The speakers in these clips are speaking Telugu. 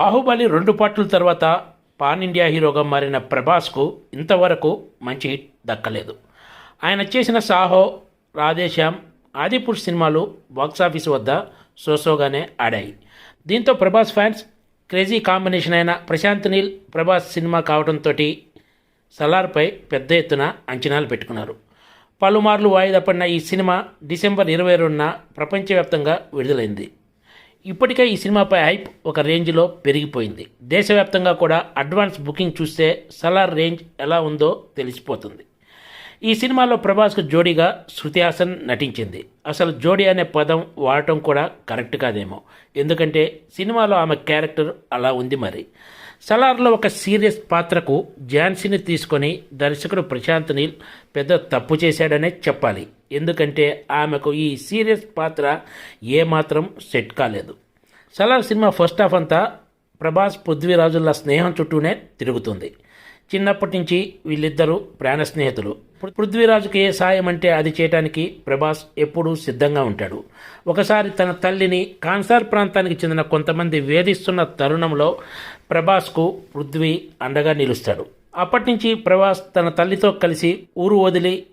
బాహుబలి రెండు పాటల తర్వాత పాన్ ఇండియా హీరోగా మారిన ప్రభాస్కు ఇంతవరకు మంచి హిట్ దక్కలేదు. ఆయన చేసిన సాహో రాధేశ్యామ్ ఆదిపురుష్ సినిమాలు బాక్సాఫీస్ వద్ద సోసోగానే ఆడాయి. దీంతో ప్రభాస్ ఫ్యాన్స్ క్రేజీ కాంబినేషన్ అయిన ప్రశాంత్ నీల్ ప్రభాస్ సినిమా కావడంతో సలార్పై పెద్ద ఎత్తున అంచనాలు పెట్టుకున్నారు. పలుమార్లు వాయిదా పడిన ఈ సినిమా డిసెంబర్ ఇరవై రెండున ప్రపంచవ్యాప్తంగా విడుదలైంది. ఇప్పటికే ఈ సినిమాపై హైప్ ఒక రేంజ్లో పెరిగిపోయింది. దేశవ్యాప్తంగా కూడా అడ్వాన్స్ బుకింగ్ చూస్తే సలార్ రేంజ్ ఎలా ఉందో తెలిసిపోతుంది. ఈ సినిమాలో ప్రభాస్కు జోడీగా శృతి హాసన్ నటించింది. అసలు జోడీ అనే పదం వాడటం కూడా కరెక్ట్ కాదేమో. ఎందుకంటే సినిమాలో ఆమె క్యారెక్టర్ అలా ఉంది మరి. సలార్లో ఒక సీరియస్ పాత్రకు ఝాన్సీని తీసుకొని దర్శకుడు ప్రశాంత్ నీల్ పెద్ద తప్పు చేశాడనే చెప్పాలి. ఎందుకంటే ఆమెకు ఈ సీరియస్ పాత్ర ఏమాత్రం సెట్ కాలేదు. సలార్ సినిమా ఫస్ట్ హాఫ్ అంతా ప్రభాస్ పృథ్వీరాజుల స్నేహం చుట్టూనే తిరుగుతుంది. చిన్నప్పటి నుంచి వీళ్ళిద్దరూ ప్రాణ స్నేహితులు. పృథ్వీరాజుకి ఏ సాయం అంటే అది చేయడానికి ప్రభాస్ ఎప్పుడూ సిద్ధంగా ఉంటాడు. ఒకసారి తన తల్లిని కాన్సార్ ప్రాంతానికి చెందిన కొంతమంది వేధిస్తున్న తరుణంలో ప్రభాస్కు పృథ్వీ అండగా నిలుస్తాడు. అప్పటి నుంచి ప్రభాస్ తన తల్లితో కలిసి ఊరు వదిలి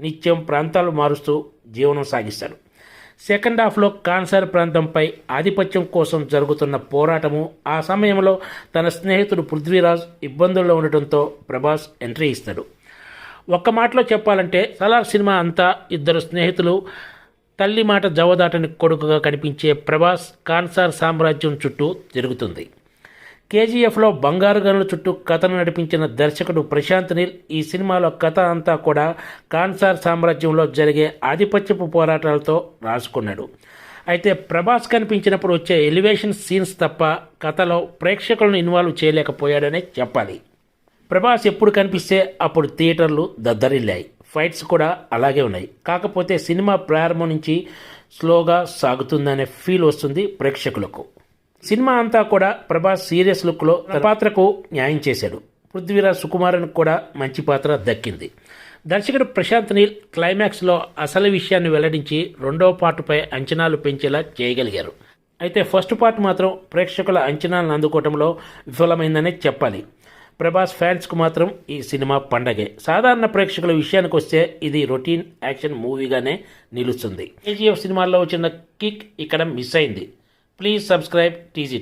నిత్యం ప్రాంతాలు మారుస్తూ జీవనం సాగిస్తాడు. సెకండ్ హాఫ్లో కాన్సర్ ప్రాంతంపై ఆధిపత్యం కోసం జరుగుతున్న పోరాటము ఆ సమయంలో తన స్నేహితుడు పృథ్వీరాజ్ ఇబ్బందుల్లో ఉండటంతో ప్రభాస్ ఎంట్రీ ఇస్తాడు ఒక్క మాటలో చెప్పాలంటే సలార్ సినిమా అంతా ఇద్దరు స్నేహితులు తల్లి మాట జవదాటని కొడుకుగా కనిపించే ప్రభాస్ కాన్సార్ సామ్రాజ్యం చుట్టూ తిరుగుతుంది. కేజీఎఫ్లో బంగారు గనుల చుట్టూ కథను నడిపించిన దర్శకుడు ప్రశాంత్ నీల్ ఈ సినిమాలో కథ అంతా కూడా కాన్సార్ సామ్రాజ్యంలో జరిగే ఆధిపత్యపు పోరాటాలతో రాసుకున్నాడు. అయితే ప్రభాస్ కనిపించినప్పుడు వచ్చే ఎలివేషన్ సీన్స్ తప్ప కథలో ప్రేక్షకులను ఇన్వాల్వ్ చేయలేకపోయాడనే చెప్పాలి. ప్రభాస్ ఎప్పుడు కనిపిస్తే అప్పుడు థియేటర్లు దద్దరిల్లాయి. ఫైట్స్ కూడా అలాగే ఉన్నాయి. కాకపోతే సినిమా ప్రారంభం నుంచి స్లోగా సాగుతుందనే ఫీల్ వస్తుంది ప్రేక్షకులకు. సినిమా అంతా కూడా ప్రభాస్ సీరియస్ లుక్లో పాత్రకు న్యాయం చేశాడు. పృథ్వీరాజ్ సుకుమారన్ కూడా మంచి పాత్ర దక్కింది. దర్శకుడు ప్రశాంత్ నీల్ క్లైమాక్స్లో అసలు విషయాన్ని వెల్లడించి రెండవ పార్టుపై అంచనాలు పెంచేలా చేయగలిగారు. అయితే ఫస్ట్ పార్ట్ మాత్రం ప్రేక్షకుల అంచనాలను అందుకోవడంలో విఫలమైందనే చెప్పాలి. ప్రభాస్ ఫ్యాన్స్కు మాత్రం ఈ సినిమా పండగే. సాధారణ ప్రేక్షకుల విషయానికి వస్తే ఇది రొటీన్ యాక్షన్ మూవీగానే నిలుస్తుంది. కేజీఎఫ్ సినిమాల్లో వచ్చిన కిక్ ఇక్కడ మిస్ అయింది. Please subscribe TGT.